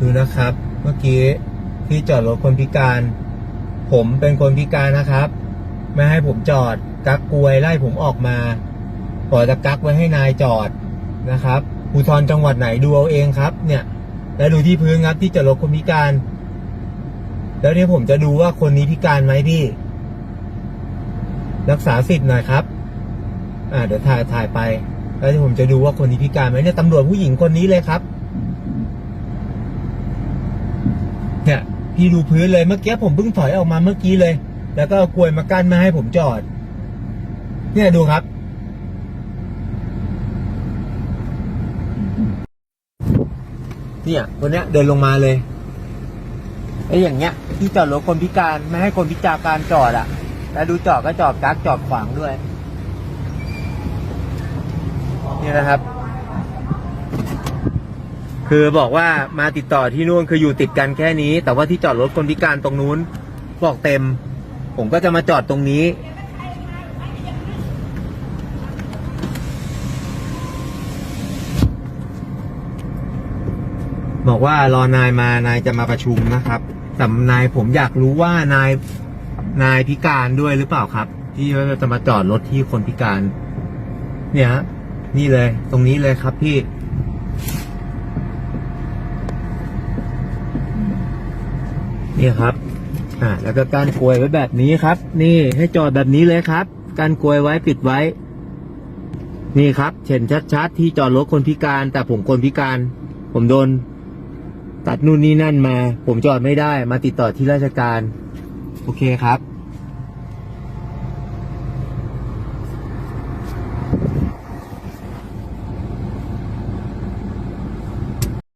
ดูนะครับ เมื่อกี้ที่จอดรถคนพิการ ผมเป็นคนพิการนะครับ ไม่ให้ผมจอดกักกวยไล่ผมออกมาปล่อยตะกักไว้ให้นายจอดนะครับภูทรจังหวัดไหนดูเอาเองครับ เนี่ย แล้วดูที่พื้นครับที่จอดรถคนพิการ แล้วเนี่ยผมจะดูว่าคนนี้พิการไหมพี่ รักษาสิทธิ์หน่อยครับ อ่าเดี๋ยวถ่ายถ่ายไป แล้วเดี๋ยวผมจะดูว่าคนนี้พิการไหมเนี่ยตำรวจผู้หญิงคนนี้เลยครับ เนี่ยพี่ดูพื้นเลยเมื่อกี้ผมเพิ่งถอยออกมาเมื่อกี้เลย แล้วก็เอากลวยมากั้นม่ให้ผมจอด เนี่ยดูครับ เนี่ยคนเนี้ยเดินลงมาเลยไอ้อย่างเงี้ยที่จอดรถคนพิการไม่ให้คนพิการจอดอะ แล้วดูจอดก็จอดกักจอดขวางด้วย นี่นะครับ คือบอกว่ามาติดต่อที่นู่นคืออยู่ติดกันแค่นี้ แต่ว่าที่จอดรถคนพิการตรงนู้นบอกเต็ม ผมก็จะมาจอดตรงนี้ บอกว่ารอนายมานายจะมาประชุมนะครับแต่นายผมอยากรู้ว่านายนายพิการด้วยหรือเปล่าครับ ที่จะมาจอดรถที่คนพิการ เนี่ย นี่เลย ตรงนี้เลยครับพี่ นี่ครับ อ่า แล้วก็การกลวยไว้แบบนี้ครับ นี่ให้จอดแบบนี้เลยครับ การกลวยไว้ปิดไว้ นี่ครับเห็นชัดๆที่จอดรถคนพิการ แต่ผมคนพิการ ผมโดน ตัดนู่นนี่นั่นมา ผมจอดไม่ได้ มาติดต่อที่ราชการ โอเคครับ